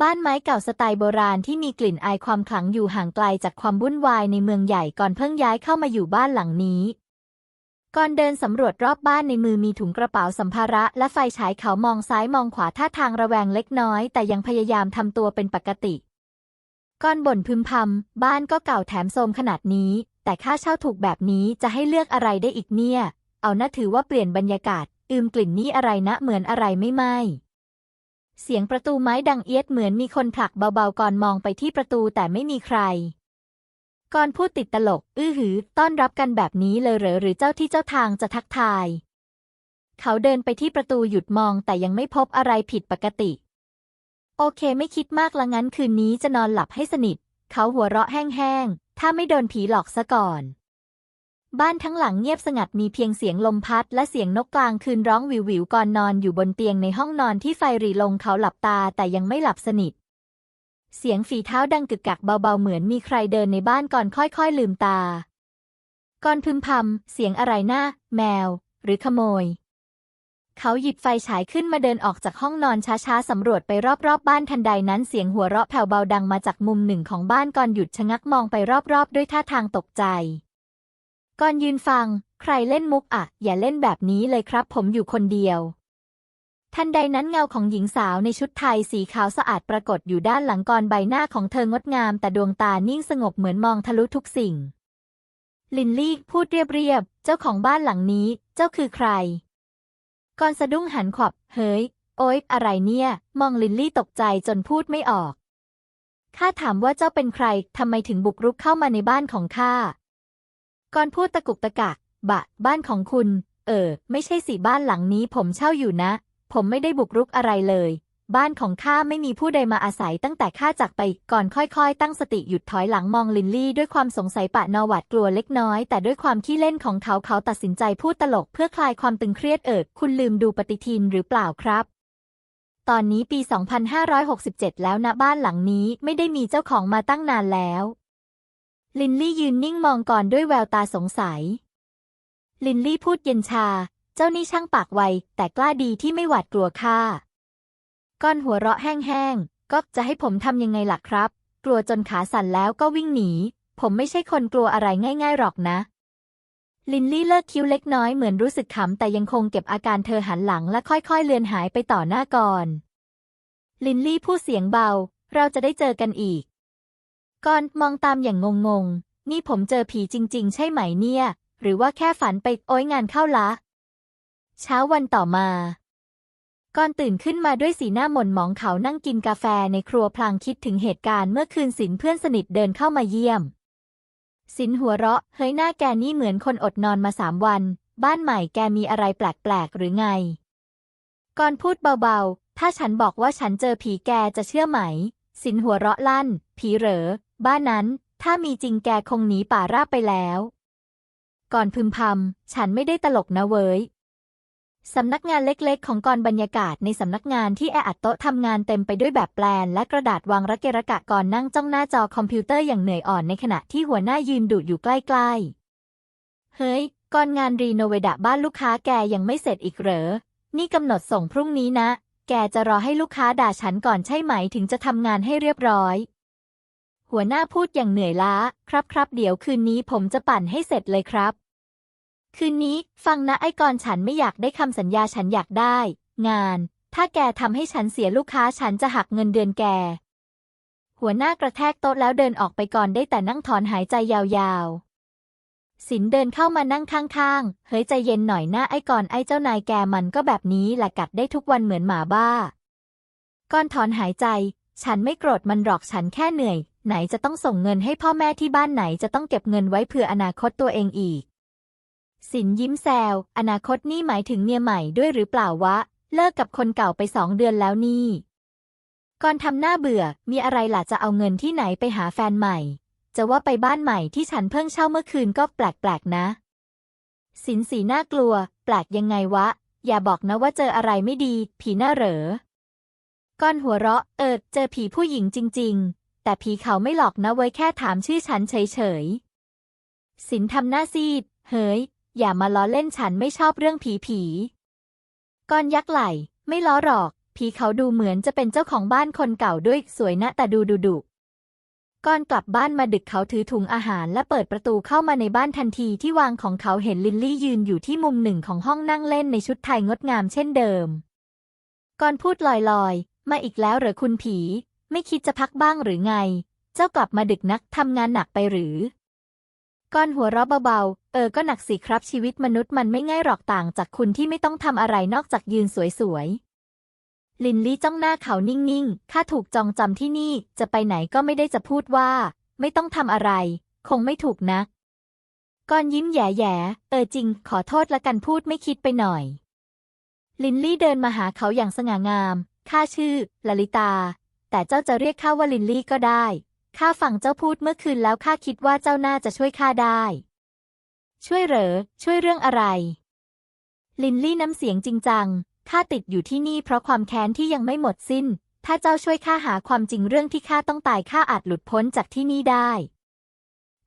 บ้านไม้เก่าสไตล์โบราณที่มีกลิ่นอายความขลังอยู่ห่างไกลจากความวุ่นวายในเมืองใหญ่ก่อนเพิ่งย้ายเข้ามาอยู่บ้านหลังนี้ ก่อนเดินสำรวจรอบบ้านในมือมีถุงกระเป๋าสัมภาระ และไฟฉายเขามองซ้ายมองขวาท่าทางระแวงเล็กน้อย แต่ยังพยายามทำตัวเป็นปกติ ก่อนบ่นพึมพำบ้านก็เก่าแถมโทรมขนาดนี้ แต่ค่าเช่าถูกแบบนี้จะให้เลือกอะไรได้อีกเนี่ย เอานะถือว่าเปลี่ยนบรรยากาศ อืมกลิ่นนี้อะไรนะเหมือนอะไรไม่ไหม เสียงประตูไม้ดังเอียดเหมือนมีคนผลักเบาๆก่อนมองไปที่ประตูแต่ไม่มีใคร ก่อนพูดติดตลก อื้อหือ ต้อนรับกันแบบนี้เลยเหรอหรือเจ้าที่เจ้าทางจะทักทาย เขาเดินไปที่ประตูหยุดมองแต่ยังไม่พบอะไรผิดปกติ โอเคไม่คิดมากละงั้นคืนนี้จะนอนหลับให้สนิท เขาหัวเราะแห้งๆ ถ้าไม่โดนผีหลอกซะก่อน บ้านทั้งหลังเงียบสงัดมีเพียงเสียงลมพัด และเสียงนกกลางคืนร้องวิววิวก่อนนอนอยู่บนเตียงในห้องนอนที่ไฟรีลงเขาหลับตาแต่ยังไม่หลับสนิท เสียงฝีเท้าดังกึกกักเบาๆเหมือนมีใครเดินในบ้านก่อนค่อยๆลืมตา ก่อนพึมพำเสียงอะไรนะแมว หรือขโมย เขาหยิบไฟฉายขึ้นมาเดินออกจากห้องนอนช้าๆสำรวจไปรอบๆบบ้านทันใดนั้นเสียงหัวเราะแผ่วเบาดังมาจากมุมหนึ่งของบ้านก่อนหยุดชะงักมองไปรอบๆ ด้วยท่าทางตกใจ ก่อนยืนฟัง ใครเล่นมุกอะ อย่าเล่นแบบนี้เลยครับ ผมอยู่คนเดียว ทันใดนั้นเงาของหญิงสาวในชุดไทยสีขาวสะอาดปรากฏอยู่ด้านหลังก่อนใบหน้าของเธองดงาม แต่ดวงตานิ่งสงบเหมือนมองทะลุทุกสิ่ง ลินลี่พูดเรียบๆ เจ้าของบ้านหลังนี้ เจ้าคือใคร ก่อนสะดุ้งหันขวับ เฮ้ย โอ๊ยอะไรเนี่ย มองลินลี่ตกใจจนพูดไม่ออกข้าถามว่าเจ้าเป็นใคร ทำไมถึงบุกรุกเข้ามาในบ้านของข้า ก่อนพูดตะกุกตะกักบะ บ้านของคุณ เออ ไม่ใช่สิบ้านหลังนี้ผมเช่าอยู่นะ ผมไม่ได้บุกรุกอะไรเลย บ้านของข้าไม่มีผู้ใดมาอาศัยตั้งแต่ข้าจากไปก่อนค่อยๆ ตั้งสติหยุดถอยหลังมองลินลี่ ด้วยความสงสัยปะนอหวาดกลัวเล็กน้อย แต่ด้วยความขี้เล่นของเขาเขาตัดสินใจพูดตลกเพื่อคลายความตึงเครียดเอิดคุณลืมดูปฏิทินหรือเปล่าครับตอนนี้ปี 2567 แล้วนะบ้านหลังนี้ไม่ได้มีเจ้าของมาตั้งนานแล้ว ลินลี่ยืนนิ่งมองก่อนด้วยแววตาสงสัย ลินลี่พูดเย็นชา เจ้านี่ช่างปากไว แต่กล้าดีที่ไม่หวาดกลัวข้าก้อนหัวเราะแห้งๆก็จะให้ผมทำยังไงล่ะครับ กลัวจนขาสั่นแล้วก็วิ่งหนี ผมไม่ใช่คนกลัวอะไรง่ายๆหรอกนะ ลินลี่เลิกคิ้วเล็กน้อยเหมือนรู้สึกขำแต่ยังคงเก็บอาการเธอหันหลังและค่อยๆเลือนหายไปต่อหน้าก่อน ลินลี่พูดเสียงเบา เราจะได้เจอกันอีก ก่อนมองตามอย่างงงๆ นี่ผมเจอผีจริง ๆ ใช่ไหมเนี่ย หรือว่าแค่ฝันไปโอ้ยงานเข้าละ เช้าวันต่อมาก่อนตื่นขึ้นมาด้วยสีหน้าหม่นหมองเขานั่งกินกาแฟในครัวพลางคิดถึงเหตุการณ์เมื่อคืนสินเพื่อนสนิทเดินเข้ามาเยี่ยม สินหัวเราะ เฮ้ยหน้าแกนี่เหมือนคนอดนอนมาสามวัน บ้านใหม่แกมีอะไรแปลกๆหรือไง ก่อนพูดเบาๆ ถ้าฉันบอกว่าฉันเจอผีแกจะเชื่อไหม สินหัวเราะลั่น ผีเหรอ บ้านนั้น ถ้ามีจริงแกคงหนีป่าราบไปแล้ว ก่อนพึมพำฉันไม่ได้ตลกนะเว้ยสำนักงานเล็กๆ ของกรบรรยากาศในสำนักงานที่แออัดโต๊ะทำงานเต็มไปด้วยแบบแปลน และกระดาษวางระเกะระกะก่อนนั่งจ้องหน้าจอคอมพิวเตอร์อย่างเหนื่อยอ่อนในขณะที่หัวหน้ายืนดูดอยู่ใกล้ๆ เฮ้ยก่อนงานรีโนเวดะบ้านลูกค้าแกยังไม่เสร็จอีกเหรอ นี่กำหนดส่งพรุ่งนี้นะ แกจะรอให้ลูกค้าด่าฉันก่อนใช่ไหมถึงจะทำงานให้เรียบร้อย หัวหน้าพูดอย่างเหนื่อยล้า ครับครับเดี๋ยวคืนนี้ผมจะปั่นให้เสร็จเลยครับ คืนนี้ฟังนะไอ้กรฉันไม่อยากได้คำสัญญาฉันอยากได้ งาน ถ้าแกทำให้ฉันเสียลูกค้าฉันจะหักเงินเดือนแก หัวหน้ากระแทกโต๊ะแล้วเดินออกไปก่อนได้แต่นั่งถอนหายใจยาวๆ สินเดินเข้ามานั่งข้างๆ เฮ้ยใจเย็นหน่อยหน้าไอ้กรไอ้เจ้านายแกมันก็แบบนี้แหละกัดได้ทุกวันเหมือนหมาบ้าก้อนถอนหายใจ ฉันไม่โกรธมันหรอกฉันแค่เหนื่อย ไหนจะต้องส่งเงินให้พ่อแม่ที่บ้านไหนจะต้องเก็บเงินไว้เผื่ออนาคตตัวเองอีก สินยิ้มแซว อนาคตนี่หมายถึงเมียใหม่ด้วยหรือเปล่าวะ เลิกกับคนเก่าไปสองเดือนแล้วนี่ก่อนทำหน้าเบื่อ มีอะไรล่ะจะเอาเงินที่ไหนไปหาแฟนใหม่ จะว่าไปบ้านใหม่ที่ฉันเพิ่งเช่าเมื่อคืนก็แปลกๆนะ สินสีหน้ากลัว แปลกยังไงวะ อย่าบอกนะว่าเจออะไรไม่ดี ผีหน้าเหรอก้อนหัวเราะ เออ เจอผีผู้หญิงจริง ๆ แต่ผีเขาไม่หลอกนะไว้แค่ถามชื่อฉันเฉยๆ สินทำหน้าซีด เฮ้ย อย่ามาล้อเล่นฉันไม่ชอบเรื่องผีผีก้อนยักไหล่ไม่ล้อหรอก ผีเขาดูเหมือนจะเป็นเจ้าของบ้านคนเก่าด้วยสวยนะแต่ดูดุดุก่อนกลับบ้านมาดึกเขาถือถุงอาหารและเปิดประตูเข้ามาในบ้านทันทีที่วางของเขาเห็นลินลี่ยืนอยู่ที่มุมหนึ่งของห้องนั่งเล่นในชุดไทยงดงามเช่นเดิมก่อนพูดลอยๆ มาอีกแล้วเหรอคุณผี ไม่คิดจะพักบ้างหรือไง เจ้ากลับมาดึกนักทำงานหนักไปหรือก้อนหัวเราะเบาๆ เออก็หนักสิครับชีวิตมนุษย์มันไม่ง่ายหรอกต่างจากคุณที่ไม่ต้องทำอะไรนอกจากยืนสวยๆ ลินลี่จ้องหน้าเขานิ่งๆ ข้าถูกจองจำที่นี่ จะไปไหนก็ไม่ได้จะพูดว่า ไม่ต้องทำอะไร คงไม่ถูกนะก้อนยิ้มแย่ๆ เออจริง ขอโทษละกันพูดไม่คิดไปหน่อย ลินลี่เดินมาหาเขาอย่างสง่างาม ข้าชื่อ ลลิตา แต่เจ้าจะเรียกข้าว่าลินลี่ก็ได้ ข้าฟังเจ้าพูดเมื่อคืนแล้วข้าคิดว่าเจ้าน่าจะช่วยข้าได้ ช่วยเหรอ ช่วยเรื่องอะไร ลินลี่น้ำเสียงจริงจัง ข้าติดอยู่ที่นี่เพราะความแค้นที่ยังไม่หมดสิ้น ถ้าเจ้าช่วยข้าหาความจริงเรื่องที่ข้าต้องตายข้าอาจหลุดพ้นจากที่นี่ได้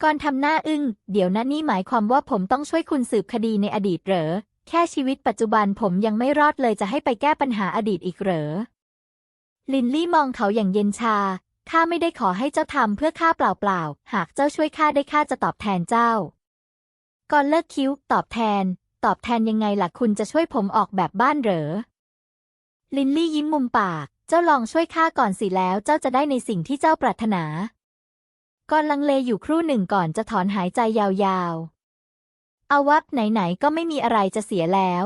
ก่อนทำหน้าอึ้ง เดี๋ยวนะนี่หมายความว่าผมต้องช่วยคุณสืบคดีในอดีตเหรอ แค่ชีวิตปัจจุบันผมยังไม่รอดเลยจะให้ไปแก้ปัญหาอดีตอีกเหรอ ลินลี่มองเขาอย่างเย็นชา ข้าไม่ได้ขอให้เจ้าทำเพื่อข้าเปล่าๆ หากเจ้าช่วยข้าได้ข้าจะตอบแทนเจ้า ก่อนเลิกคิ้ว ตอบแทน ตอบแทนยังไงล่ะคุณจะช่วยผมออกแบบบ้านเหรอ ลินลี่ยิ้มมุมปาก เจ้าลองช่วยข้าก่อนสิแล้ว เจ้าจะได้ในสิ่งที่เจ้าปรารถนา ก่อนลังเลอยู่ครู่หนึ่งก่อนจะถอนหายใจยาวๆ เอาวับไหนๆก็ไม่มีอะไรจะเสียแล้ว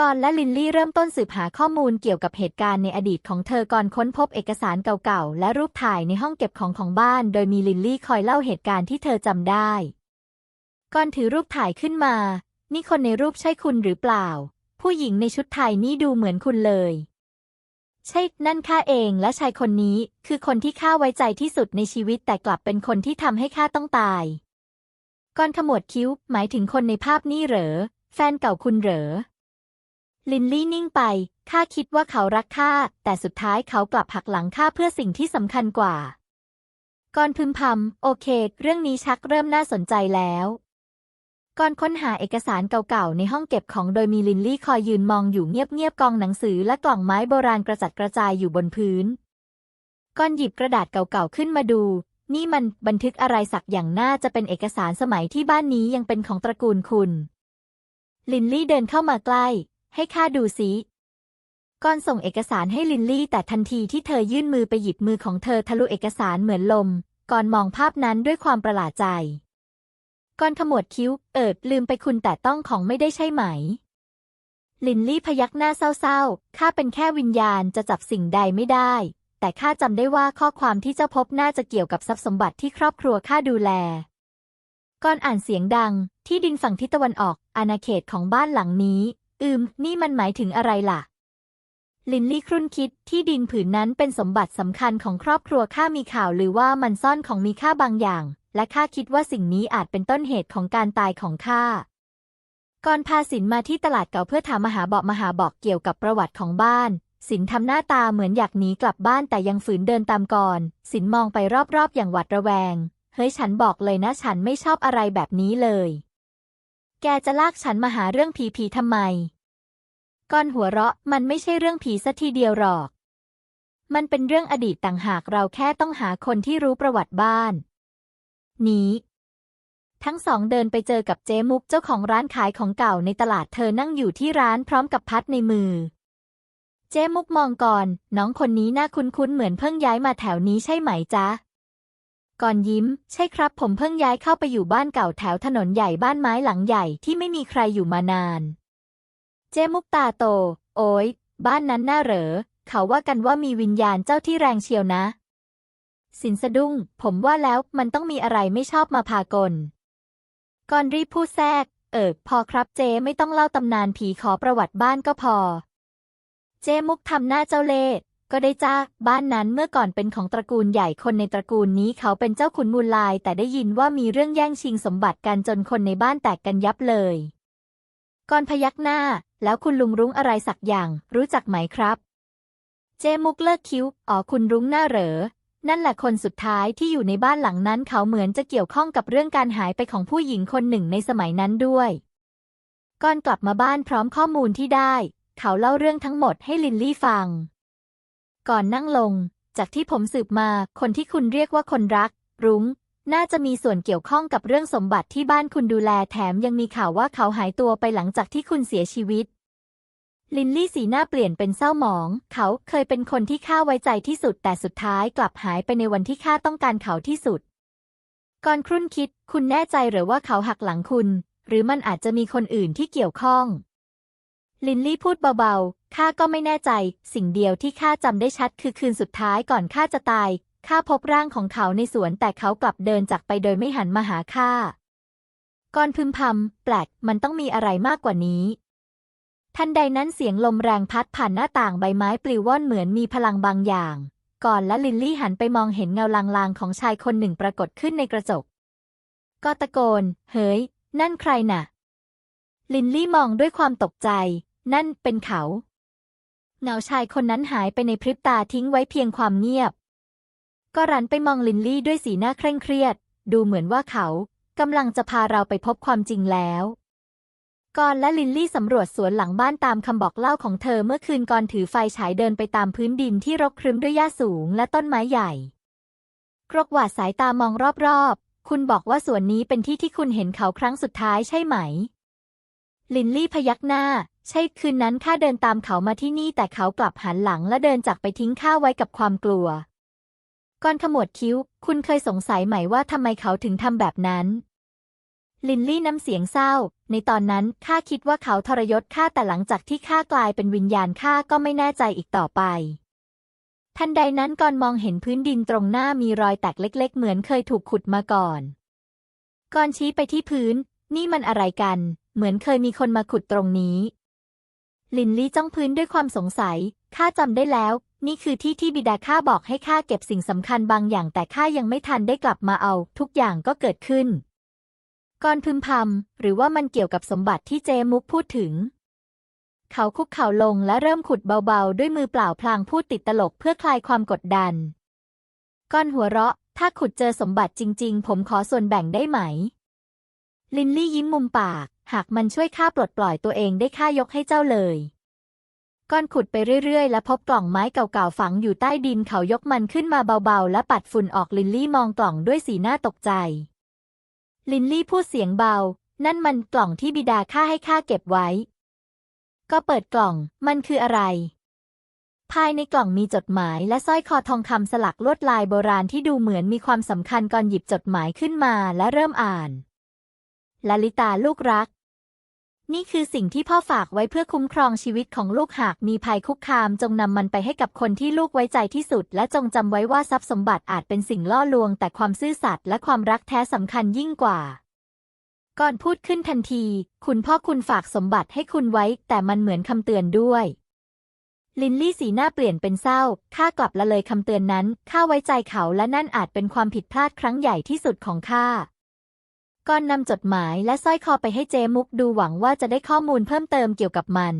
ก่อนและลินลี่เริ่มต้นสืบหาข้อมูลเกี่ยวกับเหตุการณ์ในอดีตของเธอก่อนค้นพบเอกสารเก่าๆ และรูปถ่ายในห้องเก็บของของบ้าน โดยมีลินลี่คอยเล่าเหตุการณ์ที่เธอจำได้ ก่อนถือรูปถ่ายขึ้นมา นี่คนในรูปใช่คุณหรือเปล่า ผู้หญิงในชุดไทยนี่ดูเหมือนคุณเลย ใช่นั่นข้าเองและชายคนนี้คือคนที่ข้าไว้ใจที่สุดในชีวิตแต่กลับเป็นคนที่ทำให้ข้าต้องตาย ก่อนขมวดคิ้ว หมายถึงคนในภาพนี่เหรอ แฟนเก่าคุณเหรอ ลินลี่นิ่งไป ข้าคิดว่าเขารักข้า แต่สุดท้ายเขากลับหักหลังข้าเพื่อสิ่งที่สำคัญกว่า ก่อนพึมพำโอเค เรื่องนี้ชักเริ่มน่าสนใจแล้ว ก่อนค้นหาเอกสารเก่าๆ ในห้องเก็บของโดยมีลินลี่คอยยืนมองอยู่เงียบๆ กองหนังสือและกล่องไม้โบราณกระจัดกระจายอยู่บนพื้น ก่อนหยิบกระดาษเก่าๆ ขึ้นมาดู นี่มันบันทึกอะไรสักอย่างน่าจะเป็นเอกสารสมัยที่บ้านนี้ยังเป็นของตระกูลคุณ ลินลี่เดินเข้ามาใกล้ ให้ข้าดูสิก่อนส่งเอกสารให้ลินลี่ แต่ทันทีที่เธอยื่นมือไปหยิบมือของเธอทะลุเอกสารเหมือนลมก่อนมองภาพนั้นด้วยความประหลาดใจก่อนขมวดคิ้ว เอิดลืมไปคุณแต่ต้องของไม่ได้ใช่ไหม ลินลี่พยักหน้าเศร้าๆ ข้าเป็นแค่วิญญาณจะจับสิ่งใดไม่ได้ แต่ข้าจำได้ว่าข้อความที่เจ้าพบน่าจะเกี่ยวกับทรัพย์สมบัติที่ครอบครัวข้าดูแล ก่อนอ่านเสียงดัง ที่ดินฝั่งทิศตะวันออก อาณาเขตของบ้านหลังนี้ อืม นี่มันหมายถึงอะไรล่ะ ลินลี่ครุ่นคิดที่ดินผืนนั้นเป็นสมบัติสำคัญของครอบครัวข้ามีข่าวหรือว่ามันซ่อนของมีค่าบางอย่าง และข้าคิดว่าสิ่งนี้อาจเป็นต้นเหตุของการตายของข้าก่อนพาสินมาที่ตลาดเก่าเพื่อถามมหาบอกมหาบอกเกี่ยวกับประวัติของบ้านสินทำหน้าตาเหมือนอยากหนีกลับบ้านแต่ยังฝืนเดินตามก่อน สินมองไปรอบๆ อย่างหวาดระแวง เฮ้ยฉันบอกเลยนะฉันไม่ชอบอะไรแบบนี้เลย แกจะลากฉันมาหาเรื่องผีๆทำไม ก้อนหัวเราะมันไม่ใช่เรื่องผีซะทีเดียวหรอก มันเป็นเรื่องอดีตต่างหากเราแค่ต้องหาคนที่รู้ประวัติบ้าน นี้ ทั้งสองเดินไปเจอกับเจมุกเจ้าของร้านขายของเก่าในตลาดเธอนั่งอยู่ที่ร้านพร้อมกับพัดในมือ เจมุกมองก่อน น้องคนนี้น่าคุ้นๆเหมือนเพิ่งย้ายมาแถวนี้ใช่ไหมจ๊ะก่อนยิ้ม ใช่ครับ ผมเพิ่งย้ายเข้าไปอยู่บ้านเก่าแถวถนนใหญ่บ้านไม้หลังใหญ่ที่ไม่มีใครอยู่มานาน เจมุกตาโต โอ้ยบ้านนั้นน่าเหรอ เขาว่ากันว่ามีวิญญาณเจ้าที่แรงเชียวนะ สินสะดุ้ง ผมว่าแล้วมันต้องมีอะไรไม่ชอบมาพากลก่อนรีบพูดแทรก เออพอครับเจไม่ต้องเล่าตำนานผีขอประวัติบ้านก็พอ เจมุกทำหน้าเจ้าเล่ห์ก็ได้จ้าบ้านนั้นเมื่อก่อนเป็นของตระกูลใหญ่คนในตระกูลนี้เขาเป็นเจ้าขุนมูลลาย แต่ได้ยินว่ามีเรื่องแย่งชิงสมบัติกันจนคนในบ้านแตกกันยับเลย ก่อนพยักหน้า แล้วคุณลุงรุ้งอะไรสักอย่าง รู้จักไหมครับ เจมุกเลิกคิ้ว อ๋อคุณรุ้งหน้าเหรอ นั่นแหละคนสุดท้ายที่อยู่ในบ้านหลังนั้นเขาเหมือนจะเกี่ยวข้องกับเรื่องการหายไปของผู้หญิงคนหนึ่งในสมัยนั้นด้วย ก่อนกลับมาบ้านพร้อมข้อมูลที่ได้ เขาเล่าเรื่องทั้งหมดให้ลินลี่ฟัง ก่อนนั่งลง จากที่ผมสืบมา คนที่คุณเรียกว่าคนรัก รุ้ง น่าจะมีส่วนเกี่ยวข้องกับเรื่องสมบัติที่บ้านคุณดูแลแถมยังมีข่าวว่าเขาหายตัวไปหลังจากที่คุณเสียชีวิต ลินลี่สีหน้าเปลี่ยนเป็นเศร้าหมอง เขาเคยเป็นคนที่ข้าไว้ใจที่สุด แต่สุดท้ายกลับหายไปในวันที่ข้าต้องการเขาที่สุด ก่อนครุ่นคิด คุณแน่ใจหรือว่าเขาหักหลังคุณ หรือมันอาจจะมีคนอื่นที่เกี่ยวข้อง ลินลี่พูดเบาๆข้าก็ไม่แน่ใจ สิ่งเดียวที่ข้าจำได้ชัดคือคืนสุดท้ายก่อนข้าจะตาย ข้าพบร่างของเขาในสวนแต่เขากลับเดินจากไปโดยไม่หันมาหาข้าก่อนพึมพำแปลกมันต้องมีอะไรมากกว่านี้ ทันใดนั้นเสียงลมแรงพัดผ่านหน้าต่างใบไม้ปลิวว่อนเหมือนมีพลังบางอย่าง ก่อนและลินลี่หันไปมองเห็นเงาลางๆของชายคนหนึ่งปรากฏขึ้นในกระจก ก็ตะโกน เฮ้ย นั่นใครน่ะ ลินลี่มองด้วยความตกใจ นั่นเป็นเขาเงาชายคนนั้นหายไปในพริบตาทิ้งไว้เพียงความเงียบ ก็รันไปมองลินลี่ด้วยสีหน้าเคร่งเครียด ดูเหมือนว่าเขากำลังจะพาเราไปพบความจริงแล้วกอนและลินลี่สำรวจสวนหลังบ้านตามคำบอกเล่าของเธอเมื่อคืนก่อนถือไฟฉายเดินไปตามพื้นดินที่รกครึ้มด้วยหญ้าสูงและต้นไม้ใหญ่กรกหวาดสายตามองรอบๆ คุณบอกว่าสวนนี้เป็นที่ที่คุณเห็นเขาครั้งสุดท้ายใช่ไหม ลินลี่พยักหน้า ใช่คืนนั้นข้าเดินตามเขามาที่นี่แต่เขากลับหันหลังและเดินจากไปทิ้งข้าไว้กับความกลัว ก่อนขมวดคิ้ว คุณเคยสงสัยไหมว่าทำไมเขาถึงทำแบบนั้น ลินลี่น้ำเสียงเศร้า ในตอนนั้นข้าคิดว่าเขาทรยศข้าแต่หลังจากที่ข้ากลายเป็นวิญญาณข้าก็ไม่แน่ใจอีกต่อไป ทันใดนั้นก่อนมองเห็นพื้นดินตรงหน้ามีรอยแตกเล็ก ๆ เหมือนเคยถูกขุดมาก่อน ก่อนชี้ไปที่พื้น นี่มันอะไรกัน เหมือนเคยมีคนมาขุดตรงนี้ ลินลี่จ้องพื้นด้วยความสงสัยข้าจำได้แล้ว นี่คือที่ที่บิดาข้าบอกให้ข้าเก็บสิ่งสำคัญบางอย่างแต่ข้ายังไม่ทันได้กลับมาเอา ทุกอย่างก็เกิดขึ้นก่อนพึมพำหรือว่ามันเกี่ยวกับสมบัติที่เจมุกพูดถึง เขาคุกเข่าลงและเริ่มขุดเบาๆ ด้วยมือเปล่าพลางพูดติดตลกเพื่อคลายความกดดันก้อนหัวเราะ ถ้าขุดเจอสมบัติจริง ๆ ผมขอส่วนแบ่งได้ไหม ลินลี่ยิ้มมุมปาก หากมันช่วยข้าปลดปล่อยตัวเองได้ข้ายกให้เจ้าเลย ก้อนขุดไปเรื่อยๆ และพบกล่องไม้เก่าๆฝังอยู่ใต้ดินเขายกมันขึ้นมาเบาๆ และปัดฝุ่นออกลินลี่มองกล่องด้วยสีหน้าตกใจ ลินลี่พูดเสียงเบา นั่นมันกล่องที่บิดาข้าให้ข้าเก็บไว้ ก็เปิดกล่อง มันคืออะไร ภายในกล่องมีจดหมายและสร้อยคอทองคำสลักลวดลายโบราณที่ดูเหมือนมีความสำคัญก่อนหยิบจดหมายขึ้นมาและเริ่มอ่านลลิตาลูกรัก นี่คือสิ่งที่พ่อฝากไว้เพื่อคุ้มครองชีวิตของลูกหากมีภัยคุกคาม จงนำมันไปให้กับคนที่ลูกไว้ใจที่สุด และจงจำไว้ว่าทรัพย์สมบัติอาจเป็นสิ่งล่อลวง แต่ความซื่อสัตย์และความรักแท้สำคัญยิ่งกว่า ก่อนพูดขึ้นทันที คุณพ่อคุณฝากสมบัติให้คุณไว้ แต่มันเหมือนคำเตือนด้วย ลินลี่สีหน้าเปลี่ยนเป็นเศร้าข้ากลับละเลยคำเตือนนั้นข้าไว้ใจเขาและนั่นอาจเป็นความผิดพลาดครั้งใหญ่ที่สุดของข้า ก่อนนำจดหมายและสร้อยคอไปให้เจมุกดูหวังว่าจะได้ข้อมูลเพิ่มเติมเกี่ยวกับมัน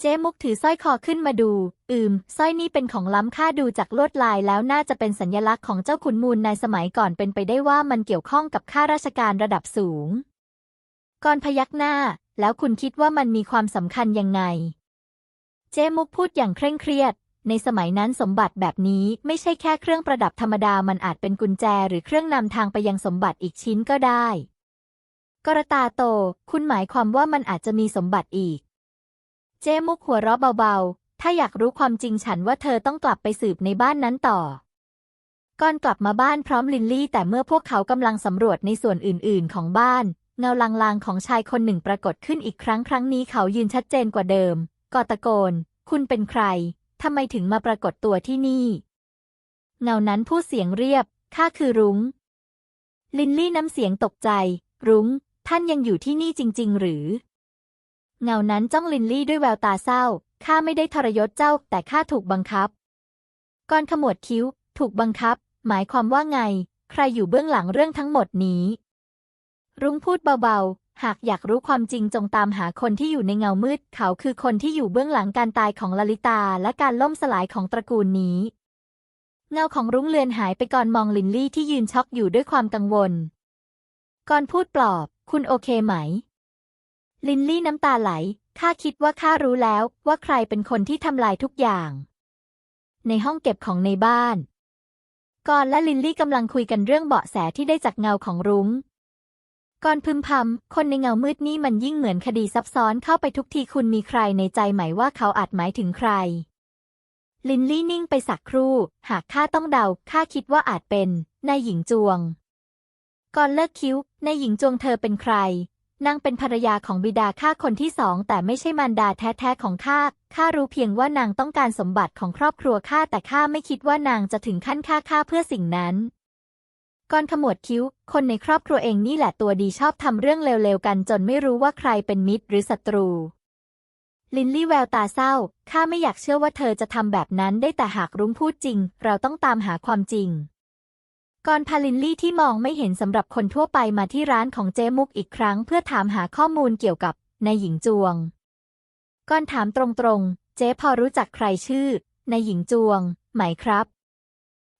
เจมุกถือสร้อยคอขึ้นมาดู อืม สร้อยนี้เป็นของล้ำค่าดูจากลวดลายแล้วน่าจะเป็นสัญลักษณ์ของเจ้าขุนมูลในสมัยก่อนเป็นไปได้ว่ามันเกี่ยวข้องกับข้าราชการระดับสูง ก่อนพยักหน้า แล้วคุณคิดว่ามันมีความสำคัญยังไง เจมุกพูดอย่างเคร่งเครียด ในสมัยนั้นสมบัติแบบนี้ไม่ใช่แค่เครื่องประดับธรรมดามันอาจเป็นกุญแจหรือเครื่องนำทางไปยังสมบัติอีกชิ้นก็ได้ กระตาโต คุณหมายความว่ามันอาจจะมีสมบัติอีก เจมุกหัวเราะเบาๆ ถ้าอยากรู้ความจริงฉันว่าเธอต้องกลับไปสืบในบ้านนั้นต่อก่อนกลับมาบ้านพร้อมลินลี่ แต่เมื่อพวกเขากำลังสำรวจในส่วนอื่น ๆ ของบ้าน เงาลางๆของชายคนหนึ่งปรากฏขึ้นอีกครั้งครั้งนี้เขายืนชัดเจนกว่าเดิมกอตะโกน คุณเป็นใคร ทำไมถึงมาปรากฏตัวที่นี่ เงานั้นพูดเสียงเรียบ ข้าคือรุง้ง ลินลี่น้ำเสียงตกใจ รุง้ง ท่านยังอยู่ที่นี่จริง ๆ หรือ เงานั้นจ้องลินลี่ด้วยแววตาเศร้า ข้าไม่ได้ทรยศเจ้า แต่ข้าถูกบังคับก่อนขมวดคิ้ว ถูกบังคับ หมายความว่าไง ใครอยู่เบื้องหลังเรื่องทั้งหมดนี้ รุ้งพูดเบาๆ หากอยากรู้ความจริงจงตามหาคนที่อยู่ในเงามืด เขาคือคนที่อยู่เบื้องหลังการตายของลลิตาและการล่มสลายของตระกูลนี้ เงาของรุ้งเลือนหายไปก่อนมองลินลี่ที่ยืนช็อกอยู่ด้วยความกังวล ก่อนพูดปลอบ คุณโอเคไหม ลินลี่น้ำตาไหล ข้าคิดว่าข้ารู้แล้วว่าใครเป็นคนที่ทำลายทุกอย่าง ในห้องเก็บของในบ้าน ก่อนและลินลี่กำลังคุยกันเรื่องเบาะแสที่ได้จากเงาของรุ้ง ก่อนพึมพำ คนในเงามืดนี่มันยิ่งเหมือนคดีซับซ้อนเข้าไปทุกทีคุณมีใครในใจไหมว่าเขาอาจหมายถึงใคร ลินลี่นิ่งไปสักครู่ หากข้าต้องเดาข้าคิดว่าอาจเป็นนายหญิงจวง ก่อนเลิกคิ้วนายหญิงจวงเธอเป็นใคร นางเป็นภรรยาของบิดาข้าคนที่สองแต่ไม่ใช่มารดาแท้ๆของข้า ข้ารู้เพียงว่านางต้องการสมบัติของครอบครัวข้าแต่ข้าไม่คิดว่านางจะถึงขั้นฆ่าข้าเพื่อสิ่งนั้น ก่อนขมวดคิ้ว คนในครอบครัวเองนี่แหละตัวดีชอบทำเรื่องเลวๆกันจนไม่รู้ว่าใครเป็นมิตรหรือศัตรู ลินลี่แววตาเศร้า ข้าไม่อยากเชื่อว่าเธอจะทำแบบนั้นได้แต่หากรุ้งพูดจริง เราต้องตามหาความจริงก่อนพาลินลี่ที่มองไม่เห็นสำหรับคนทั่วไปมาที่ร้านของเจมุกอีกครั้ง เพื่อถามหาข้อมูลเกี่ยวกับนายหญิงจวงก่อนถามตรงๆ เจ๊พอรู้จักใครชื่อนายหญิงจวง ไหมครับ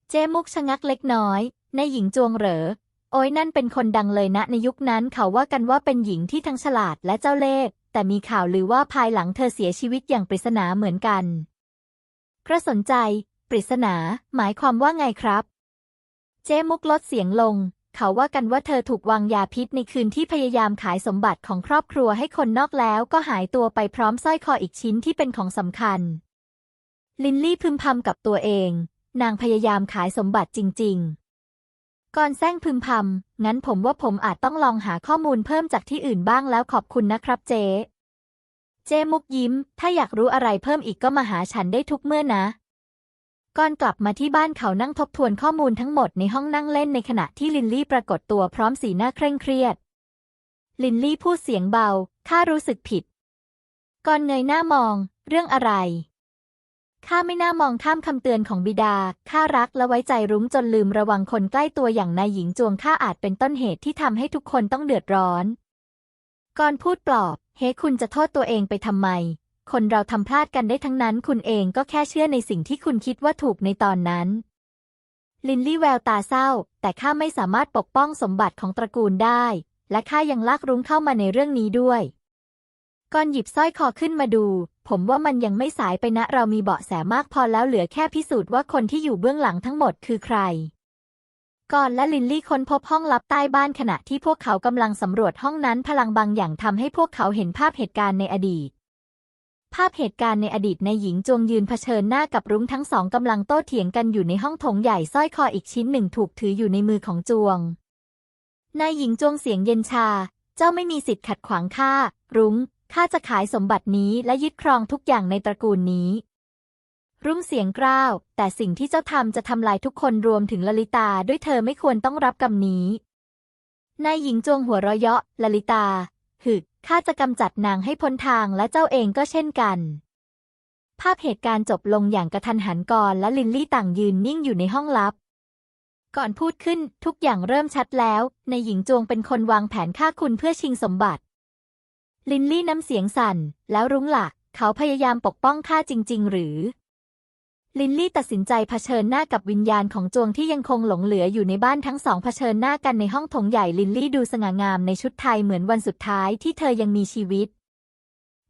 เจมุกชะงักเล็กน้อย นายหญิงจวงเหรอ โอ้ยนั่นเป็นคนดังเลยนะในยุคนั้นเขาว่ากันว่าเป็นหญิงที่ทั้งฉลาดและเจ้าเล่ห์แต่มีข่าวลือว่าภายหลังเธอเสียชีวิตอย่างปริศนาเหมือนกันกระสนใจ ปริศนา หมายความว่าไงครับ เจ๊มุกลดเสียงลง เขาว่ากันว่าเธอถูกวางยาพิษในคืนที่พยายามขายสมบัติของครอบครัวให้คนนอกแล้วก็หายตัวไปพร้อมสร้อยคออีกชิ้นที่เป็นของสำคัญ ลินลี่พึมพำกับตัวเอง นางพยายามขายสมบัติจริง ๆ ก่อนแซงพึมพำงั้นผมว่าผมอาจต้องลองหาข้อมูลเพิ่มจากที่อื่นบ้างแล้วขอบคุณนะครับเจ๊เจมุกยิ้ม ถ้าอยากรู้อะไรเพิ่มอีกก็มาหาฉันได้ทุกเมื่อนะ ก่อนกลับมาที่บ้านเขานั่งทบทวนข้อมูลทั้งหมดในห้องนั่งเล่นในขณะที่ลินลี่ปรากฏตัวพร้อมสีหน้าเคร่งเครียด ลินลี่พูดเสียงเบา ข้ารู้สึกผิด ก่อนเงยหน้ามอง เรื่องอะไร ข้าไม่น่ามองข้ามคำเตือนของบิดา ข้ารักและไว้ใจรุ้งจนลืมระวังคนใกล้ตัวอย่างนายหญิงจวงข้าอาจเป็นต้นเหตุที่ทำให้ทุกคนต้องเดือดร้อน ก่อนพูดปลอบ เฮ้คุณจะโทษตัวเองไปทำไม คนเราทำพลาดกันได้ทั้งนั้นคุณเองก็แค่เชื่อในสิ่งที่คุณคิดว่าถูกในตอนนั้น ลินลี่แววตาเศร้า แต่ข้าไม่สามารถปกป้องสมบัติของตระกูลได้ และข้ายังลากรุ้งเข้ามาในเรื่องนี้ด้วย ก่อนหยิบสร้อยคอขึ้นมาดู ผมว่ามันยังไม่สายไปนะ เรามีเบาะแสมากพอแล้วเหลือแค่พิสูจน์ว่าคนที่อยู่เบื้องหลังทั้งหมดคือใคร ก่อนและลินลี่ค้นพบห้องลับใต้บ้านขณะที่พวกเขากำลังสำรวจห้องนั้นพลังบางอย่างทำให้พวกเขาเห็นภาพเหตุการณ์ในอดีต ภาพเหตุการณ์ในอดีตในหญิงจวงยืนเผชิญหน้ากับรุ้งทั้งสองกำลังโต้เถียงกันอยู่ในห้องโถงใหญ่สร้อยคออีกชิ้นหนึ่งถูกถืออยู่ในมือของจวง นายหญิงจวงเสียงเย็นชา เจ้าไม่มีสิทธิ์ขัดขวางข้ารุ้ง ข้าจะขายสมบัตินี้และยึดครองทุกอย่างในตระกูลนี้ รุ่งเสียงกล้าว แต่สิ่งที่เจ้าทำจะทำลายทุกคนรวมถึงลลิตาด้วยเธอไม่ควรต้องรับกรรมนี้นายหญิงจวงหัวเราะเยาะลลิตา หึข้าจะกำจัดนางให้พ้นทางและเจ้าเองก็เช่นกัน ภาพเหตุการณ์จบลงอย่างกระทันหันก่อนและลินลี่ต่างยืนนิ่งอยู่ในห้องลับ ก่อนพูดขึ้นทุกอย่างเริ่มชัดแล้วในหญิงจวงเป็นคนวางแผนฆ่าคุณเพื่อชิงสมบัติ ลินลี่น้ำเสียงสั่น แล้วรุ้งละ่ะ เขาพยายามปกป้องข้าจริง ๆ หรือ ลินลี่ตัดสินใจเผชิญหน้ากับวิญญาณของจวงที่ยังคงหลงเหลืออยู่ในบ้านทั้งสองเผชิญหน้ากันในห้องโถงใหญ่ลินลี่ดูสง่างามในชุดไทยเหมือนวันสุดท้ายที่เธอยังมีชีวิต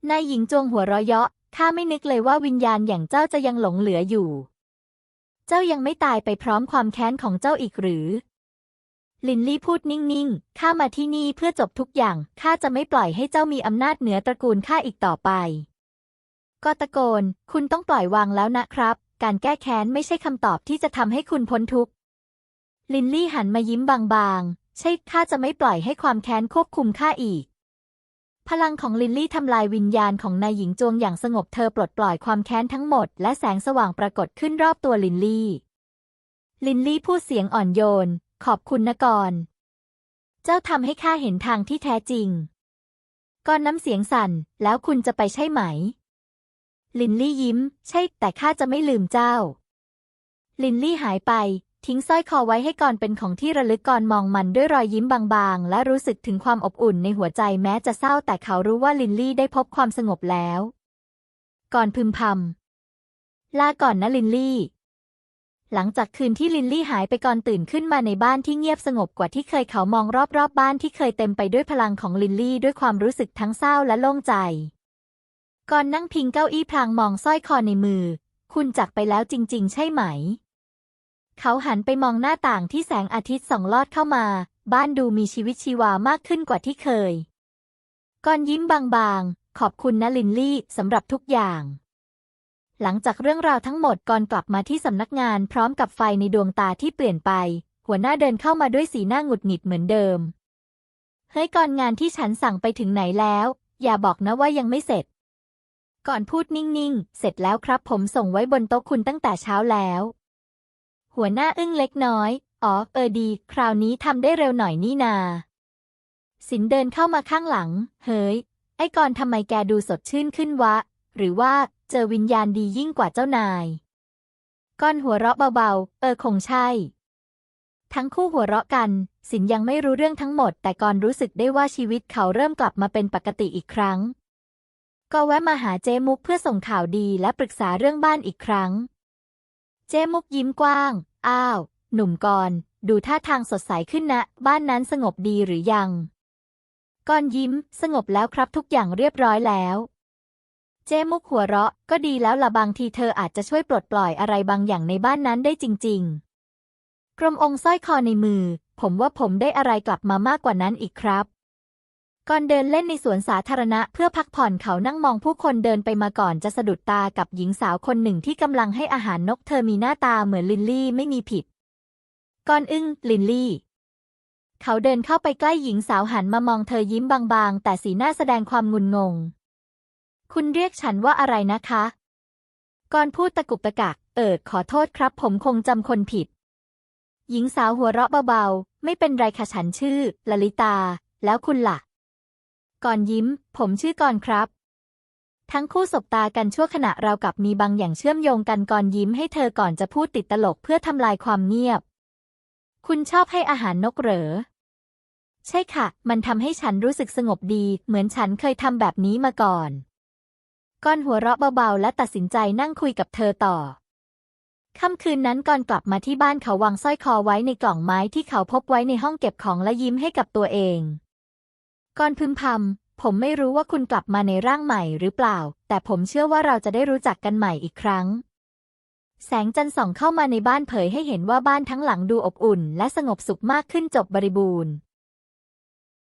นายหญิงจวงหัวเราะเยาะข้าไม่นึกเลยว่าวิญญาณอย่างเจ้าจะยังหลงเหลืออยู่ เจ้ายังไม่ตายไปพร้อมความแค้นของเจ้าอีกหรือ ลินลี่พูดนิ่งๆ ข้ามาที่นี่เพื่อจบทุกอย่าง ข้าจะไม่ปล่อยให้เจ้ามีอำนาจเหนือตระกูลข้าอีกต่อไป ก็ตะโกน คุณต้องปล่อยวางแล้วนะครับ การแก้แค้นไม่ใช่คำตอบที่จะทำให้คุณพ้นทุกข์ ลินลี่หันมายิ้มบางๆ ใช่ ข้าจะไม่ปล่อยให้ความแค้นควบคุมข้าอีก พลังของลินลี่ทำลายวิญญาณของนายหญิงจวงอย่างสงบเธอปลดปล่อยความแค้นทั้งหมด และแสงสว่างปรากฏขึ้นรอบตัวลินลี่ลินลี่พูดเสียงอ่อนโยน ขอบคุณนะกรเจ้าทำให้ข้าเห็นทางที่แท้จริง ก่อนน้ำเสียงสั่น แล้วคุณจะไปใช่ไหม ลินลี่ยิ้ม ใช่ แต่ข้าจะไม่ลืมเจ้า ลินลี่หายไป ทิ้งสร้อยคอไว้ให้ก่อนเป็นของที่ระลึกก่อนมองมันด้วยรอยยิ้มบางๆ และรู้สึกถึงความอบอุ่นในหัวใจแม้จะเศร้า แต่เขารู้ว่าลินลี่ได้พบความสงบแล้ว ก่อนพึมพำลาก่อนนะลินลี่ หลังจากคืนที่ลินลี่หายไปก่อนตื่นขึ้นมาในบ้านที่เงียบสงบกว่าที่เคยเขามองรอบๆบบ้านที่เคยเต็มไปด้วยพลังของลินลี่ด้วยความรู้สึกทั้งเศร้าและโล่งใจ ก่อนนั่งพิงเก้าอี้พลางมองสร้อยคอในมือ คุณจากไปแล้วจริง ๆ ใช่ไหม เขาหันไปมองหน้าต่างที่แสงอาทิตย์ส่องลอดเข้ามา บ้านดูมีชีวิตชีวามากขึ้นกว่าที่เคย ก่อนยิ้มบางๆ ขอบคุณนะลินลี่สำหรับทุกอย่าง หลังจากเรื่องราวทั้งหมดก่อนกลับมาที่สำนักงานพร้อมกับไฟในดวงตาที่เปลี่ยนไป หัวหน้าเดินเข้ามาด้วยสีหน้าหงุดหงิดเหมือนเดิม เฮ้ยก่อนงานที่ฉันสั่งไปถึงไหนแล้ว อย่าบอกนะว่ายังไม่เสร็จ ก่อนพูดนิ่งๆ เสร็จแล้วครับผมส่งไว้บนโต๊ะคุณตั้งแต่เช้าแล้ว หัวหน้าอึ้งเล็กน้อย อ๋อเออดี คราวนี้ทำได้เร็วหน่อยนี่นา สินเดินเข้ามาข้างหลัง เฮ้ย ไอ้กอนทำไมแกดูสดชื่นขึ้นวะ หรือว่า เจอวิญญาณดียิ่งกว่าเจ้านาย ก้อนหัวเราะเบาๆ เออคงใช่ ทั้งคู่หัวเราะกัน สินยังไม่รู้เรื่องทั้งหมด แต่ก่อนรู้สึกได้ว่าชีวิตเขาเริ่มกลับมาเป็นปกติอีกครั้ง ก็แวะมาหาเจมุกเพื่อส่งข่าวดีและปรึกษาเรื่องบ้านอีกครั้ง เจมุกยิ้มกว้าง อ้าว หนุ่มกรดูท่าทางสดใสขึ้นนะ บ้านนั้นสงบดีหรือยังก่อนยิ้ม สงบแล้วครับทุกอย่างเรียบร้อยแล้ว เจมุกหัวเราะ ก็ดีแล้วละบางทีเธออาจจะช่วยปลดปล่อยอะไรบางอย่างในบ้านนั้นได้จริง ๆ กรมองค์สร้อยคอในมือ ผมว่าผมได้อะไรกลับมามากกว่านั้นอีกครับ ก่อนเดินเล่นในสวนสาธารณะเพื่อพักผ่อนเขานั่งมองผู้คนเดินไปมาก่อนจะสะดุดตากับหญิงสาวคนหนึ่งที่กำลังให้อาหารนกเธอมีหน้าตาเหมือนลินลี่ไม่มีผิด ก่อนอึ้งลินลี่เขาเดินเข้าไปใกล้หญิงสาวหันมามองเธอยิ้มบางๆ แต่สีหน้าแสดงความงุนงง คุณเรียกฉันว่าอะไรนะคะ ก่อนพูดตะกุกตะกัก เอิดขอโทษครับ ผมคงจำคนผิด หญิงสาวหัวเราะเบาๆ ไม่เป็นไรค่ะฉันชื่อ ลลิตา แล้วคุณล่ะ ก่อนยิ้ม ผมชื่อก่อนครับ ทั้งคู่สบตากันชั่วขณะราวกับมีบางอย่างเชื่อมโยงกันก่อนยิ้มให้เธอก่อนจะพูดติดตลกเพื่อทำลายความเงียบ คุณชอบให้อาหารนกเหรอใช่ค่ะ มันทำให้ฉันรู้สึกสงบดี เหมือนฉันเคยทำแบบนี้มาก่อน ก้อนหัวเราะเบาๆ และตัดสินใจนั่งคุยกับเธอต่อ ค่ำคืนนั้นก่อนกลับมาที่บ้านเขาวางสร้อยคอไว้ในกล่องไม้ที่เขาพบไว้ในห้องเก็บของและยิ้มให้กับตัวเองก่อนพึมพำผมไม่รู้ว่าคุณกลับมาในร่างใหม่หรือเปล่า แต่ผมเชื่อว่าเราจะได้รู้จักกันใหม่อีกครั้ง แสงจันทร์ส่องเข้ามาในบ้านเผยให้เห็นว่าบ้านทั้งหลังดูอบอุ่น และสงบสุขมากขึ้นจบบริบูรณ์